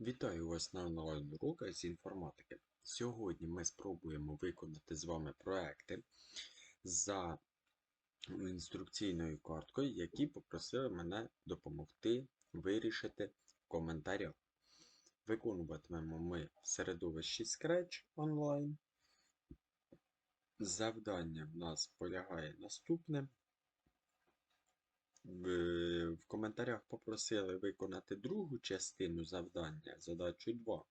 Вітаю вас на онлайн уроках з інформатики. Сьогодні ми спробуємо виконати з вами проекти за інструкційною карткою, які попросили мене допомогти вирішити в коментарях. Виконуватимемо ми в середовищі Scratch онлайн. Завдання в нас полягає наступне. В, в коментарях попросили виконати другу частину завдання, задачу 2.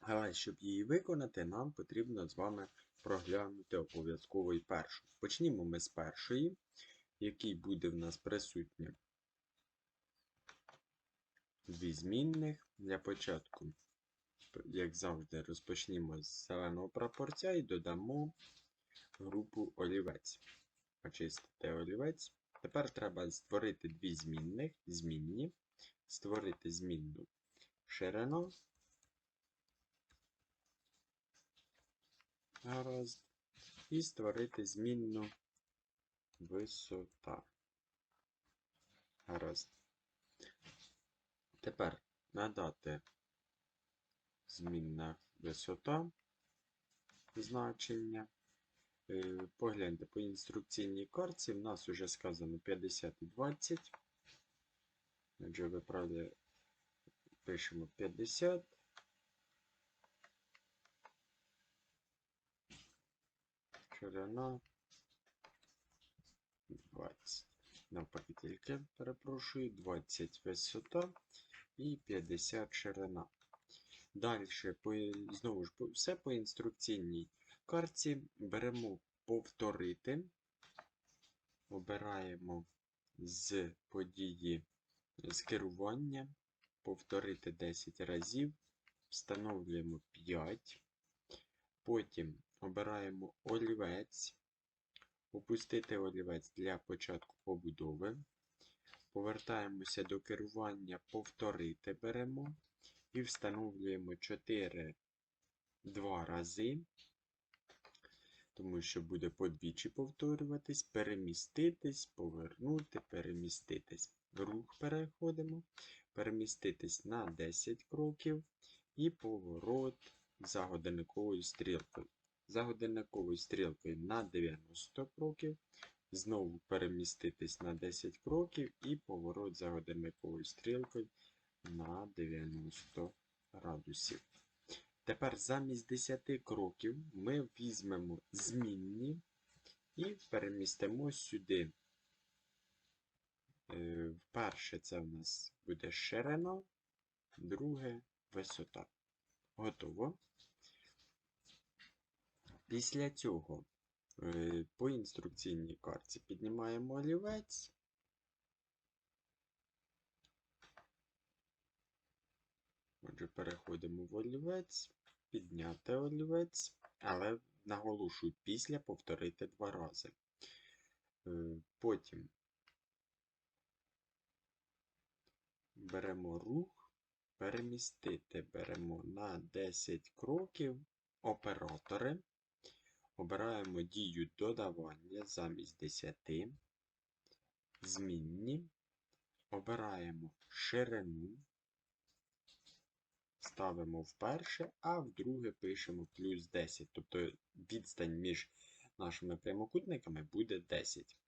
Але щоб її виконати, нам потрібно з вами проглянути обов'язково і першу. Почнімо ми з першої, в якій буде в нас присутнє дві змінних. Для початку, як завжди, розпочнімо з зеленого прапорця і додамо групу олівець. Очистити олівець. Тепер треба створити дві змінних, змінні, створити змінну ширина. Гаразд. І створити змінну висота. Гаразд. Тепер надати змінна висота значення. Е, Погляньте по інструкційній картці, в нас вже сказано 50 і 20. Отже, виправді пишемо 50. Ширина 20. Навпаки, тільки перепрошую, 20 висота і 50 ширина. Далі, знову ж, все по інструкційній картці беремо повторити, обираємо з події з керування, повторити 10 разів, встановлюємо 5, потім обираємо олівець, опустити олівець для початку побудови, повертаємося до керування, повторити беремо. І встановлюємо 4 два рази тому що буде подвічі повторюватись, переміститись, повернути, переміститись. Рух переходимо, переміститись на 10 кроків і поворот за годинниковою стрілкою. За годинниковою стрілкою на 90 кроків. Знову переміститись на 10 кроків і поворот за годинниковою стрілкою на 90 градусів. Тепер замість 10 кроків ми візьмемо змінні і перемістимо сюди. Е, перше це в нас буде ширина, друге висота. Готово. Після цього е, по інструкційній карті піднімаємо олівець. Отже, переходимо в олівець, підняти олівець, але наголошую, після повторити два рази. Е, потім беремо рух, перемістити, беремо на 10 кроків оператори, обираємо дію додавання замість 10, змінні, обираємо ширину ставимо в перше, а в друге пишемо плюс 10. Тобто відстань між нашими прямокутниками буде 10.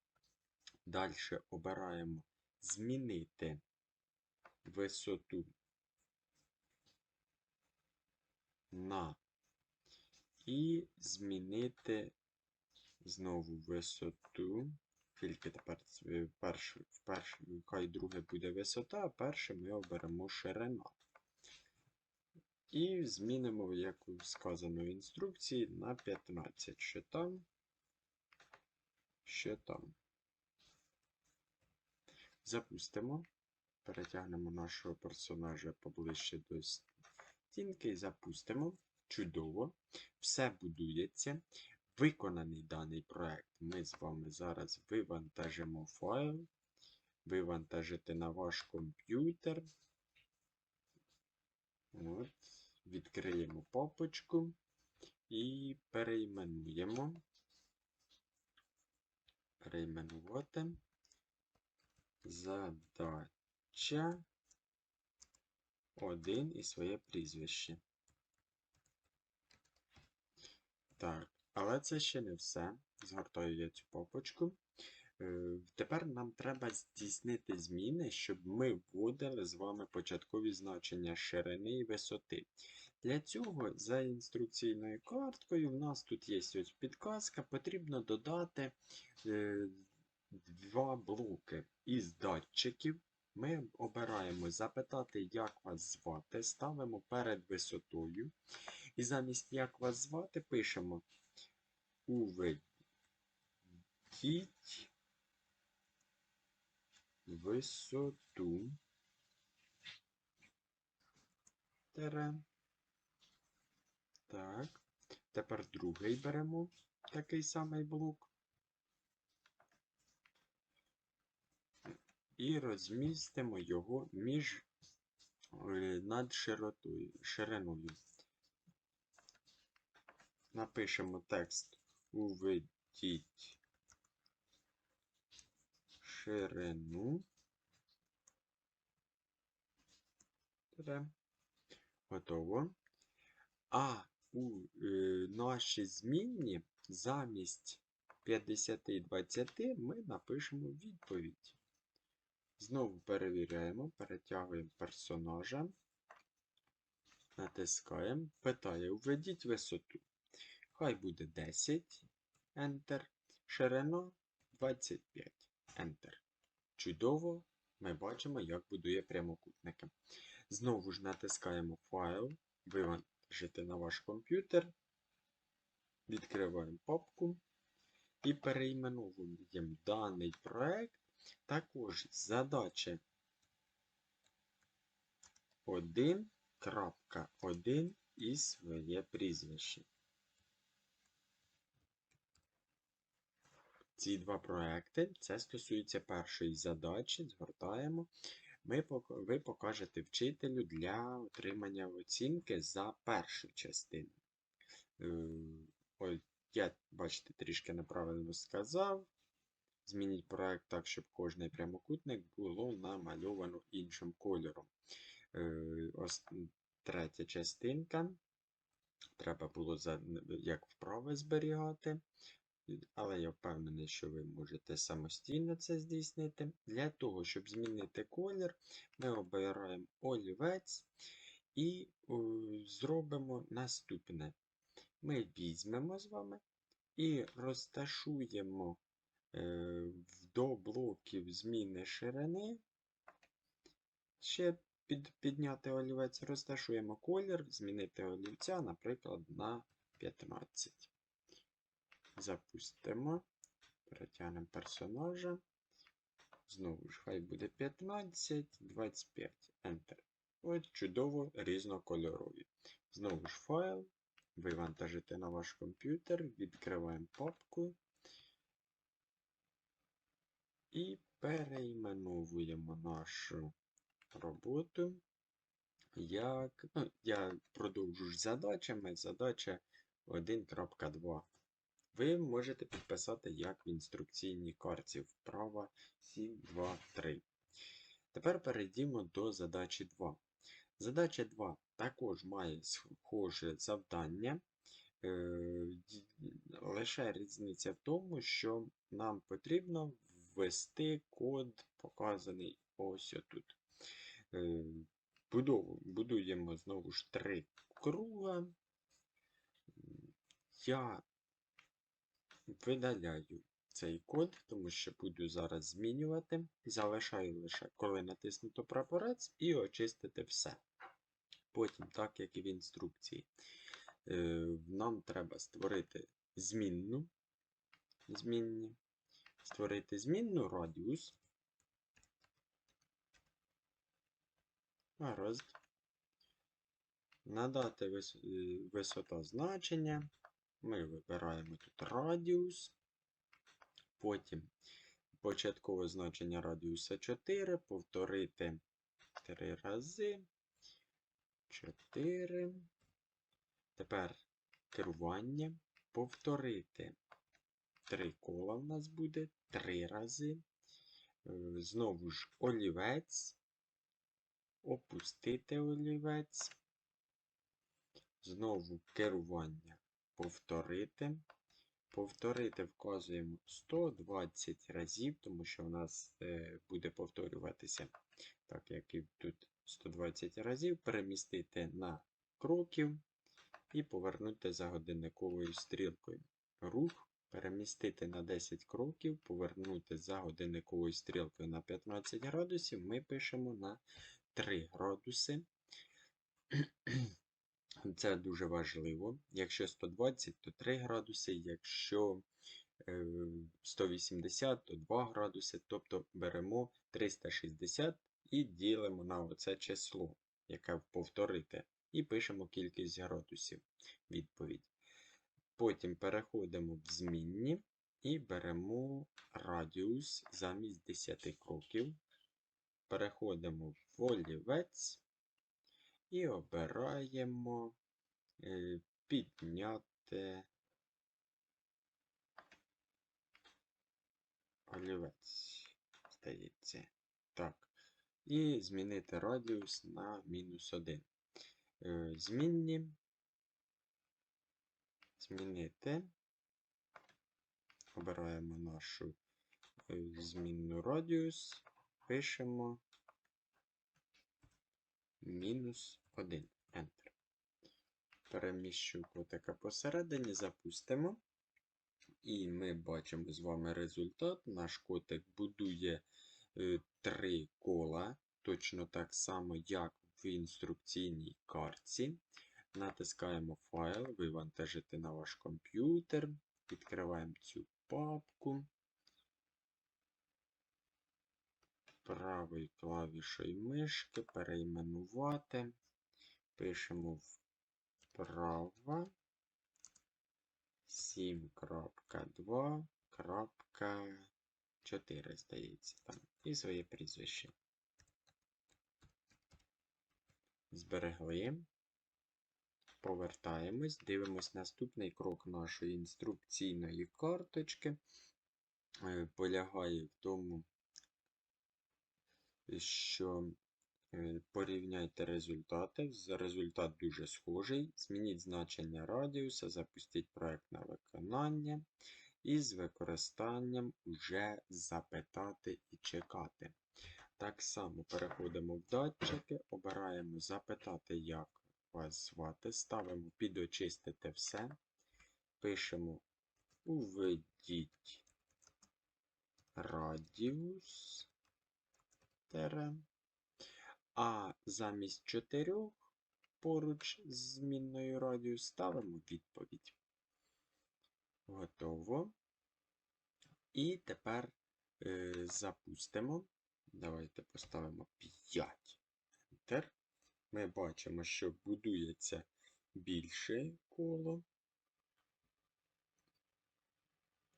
Далі обираємо змінити висоту на і змінити знову висоту. Тільки тепер перше, в хай друге буде висота, а перше ми оберемо ширина. І змінимо, як сказано в інструкції, на 15. Що там, що там. Запустимо. Перетягнемо нашого персонажа поближче до стінки і запустимо. Чудово. Все будується. Виконаний даний проект. Ми з вами зараз вивантажимо файл. Вивантажити на ваш комп'ютер. От. Відкриємо папочку і перейменуємо. Перейменувати. Задача 1 і своє прізвище. Так, але це ще не все. Згортаю я цю папочку. Е, Тепер нам треба здійснити зміни, щоб ми вводили з вами початкові значення ширини і висоти. Для цього за інструкційною карткою в нас тут є ось підказка. Потрібно додати е, два блоки із датчиків. Ми обираємо запитати, як вас звати, ставимо перед висотою. І замість як вас звати пишемо уведіть висоту. Тере. Так. Тепер другий беремо такий самий блок. І розмістимо його між е, над широтою, шириною. Напишемо текст уведіть ширину. Готово. А у е, нашій змінні замість 50 і 20 ми напишемо відповідь. Знову перевіряємо, перетягуємо персонажа, натискаємо, питає, введіть висоту. Хай буде 10, Enter, ширина 25, Enter. Чудово, ми бачимо, як будує прямокутники. Знову ж натискаємо файл, вивантажити на ваш комп'ютер, відкриваємо папку і перейменовуємо даний проект. Також задача 1.1 і своє прізвище. Ці два проекти, це стосується першої задачі, згортаємо. Ми, ви покажете вчителю для отримання оцінки за першу частину. Е, Ой, я, бачите, трішки неправильно сказав. Змініть проект так, щоб кожний прямокутник було намальовано іншим кольором. Е, ось третя частинка. Треба було як вправи зберігати. Але я впевнений, що ви можете самостійно це здійснити. Для того, щоб змінити колір, ми обираємо олівець і зробимо наступне. Ми візьмемо з вами і розташуємо е, до блоків зміни ширини. Ще під, підняти олівець, розташуємо колір, змінити олівця, наприклад, на 15. Запустимо, перетягнемо персонажа. Знову ж, хай буде 15, 25, Enter. От чудово різнокольорові. Знову ж файл. Вивантажити на ваш комп'ютер, відкриваємо папку і перейменовуємо нашу роботу. Як, ну, Я продовжу ж задачами. Задача 1.2. Ви можете підписати як в інструкційній карті вправа 7, 2, 3. Тепер перейдімо до задачі 2. Задача 2 також має схоже завдання. Е, Лише різниця в тому, що нам потрібно ввести код, показаний ось тут. Е, Будуємо знову ж три круга. Я видаляю цей код, тому що буду зараз змінювати. Залишаю лише, коли натиснуто прапорець, і очистити все. Потім, так як і в інструкції, е, нам треба створити змінну. Змінні. Створити змінну радіус. Гаразд. Надати е, висота значення. Ми вибираємо тут радіус. Потім початкове значення радіуса 4, повторити 3 рази. 4. Тепер керування. Повторити 3 кола в нас буде 3 рази. Е, Знову ж олівець. опустити олівець, знову керування повторити. Повторити вказуємо 120 разів, тому що у нас е, буде повторюватися, так як і тут 120 разів, перемістити на кроків і повернути за годинниковою стрілкою. Рух перемістити на 10 кроків, повернути за годинниковою стрілкою на 15 градусів, ми пишемо на 3 градуси. Це дуже важливо. Якщо 120, то 3 градуси, якщо е, 180, то 2 градуси. Тобто беремо 360 і ділимо на оце число, яке повторити, і пишемо кількість градусів відповідь. Потім переходимо в змінні і беремо радіус замість 10 кроків. Переходимо в олівець і обираємо е, підняти олівець, здається. Так. І змінити радіус на мінус 1. Е, Змінні. Змінити. Обираємо нашу е, змінну радіус, пишемо мінус 1. Enter. Переміщу котика посередині, запустимо. І ми бачимо з вами результат. Наш котик будує е, три кола, точно так само, як в інструкційній картці. Натискаємо файл, вивантажити на ваш комп'ютер. Відкриваємо цю папку. Правою клавішою мишки перейменувати. Пишемо вправо 7.2.4, здається, там. І своє прізвище. Зберегли. Повертаємось, дивимось наступний крок нашої інструкційної карточки. Е, Полягає в тому, що порівняйте результати. Результат дуже схожий. Змініть значення радіуса, запустіть проект на виконання і з використанням вже запитати і чекати. Так само переходимо в датчики, обираємо запитати, як вас звати, ставимо підочистити все, пишемо уведіть радіус. Тере. А замість 4 поруч з змінною радіус ставимо відповідь. Готово. І тепер е, запустимо. Давайте поставимо 5. Enter. Ми бачимо, що будується більше коло.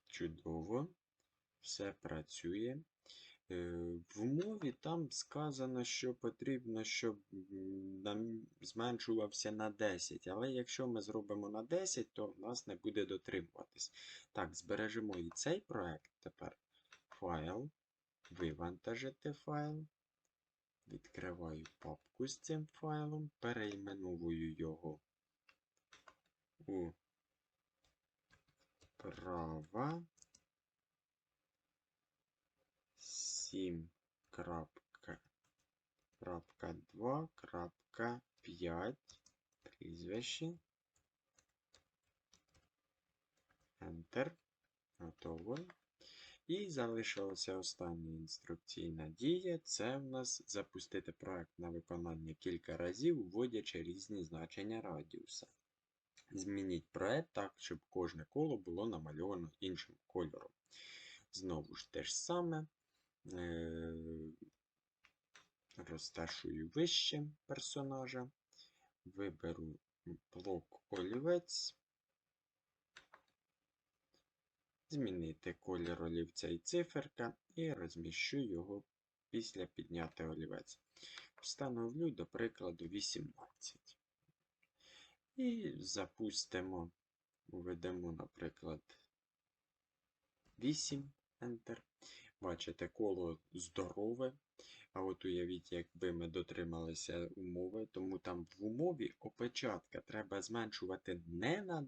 Чудово. Все працює. Е, в мові там сказано, що потрібно, щоб зменшувався на 10. Але якщо ми зробимо на 10, то в нас не буде дотримуватись. Так, збережемо і цей проект тепер. Файл. Вивантажити файл. Відкриваю папку з цим файлом, перейменовую його у права 7.2.5 прізвище. Enter. Готово. І залишилася остання інструкційна дія. Це в нас запустити проект на виконання кілька разів, вводячи різні значення радіуса. Змініть проект так, щоб кожне коло було намальовано іншим кольором. Знову ж те ж саме. Е, розташую вище персонажа. Виберу блок олівець. Змінити колір олівця і циферка і розміщу його після підняти олівець. Встановлю, до прикладу, 18. І запустимо, введемо, наприклад, 8 Enter. Бачите, коло здорове. А от уявіть, якби ми дотрималися умови, тому там в умові опечатка треба зменшувати не на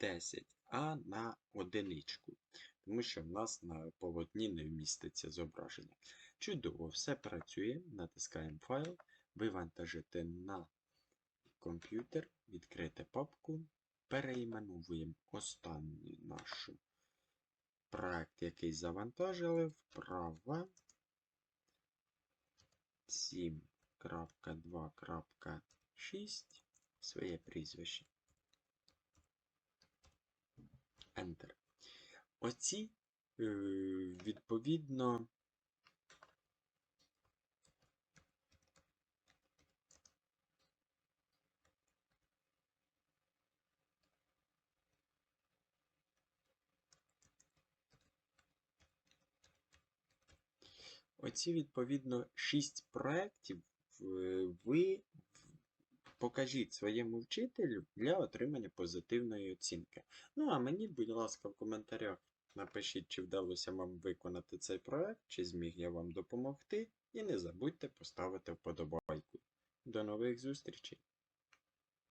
10, а на одиничку. Тому що в нас на полотні не вміститься зображення. Чудово, все працює. Натискаємо файл, вивантажити на комп'ютер, відкрити папку, переіменуємо останню нашу проект, який завантажили, вправа 7.2.6 своє прізвище. Enter. Оці, е, відповідно, Оці, відповідно, шість проєктів ви покажіть своєму вчителю для отримання позитивної оцінки. Ну, а мені, будь ласка, в коментарях напишіть, чи вдалося вам виконати цей проєкт, чи зміг я вам допомогти. І не забудьте поставити вподобайку. До нових зустрічей!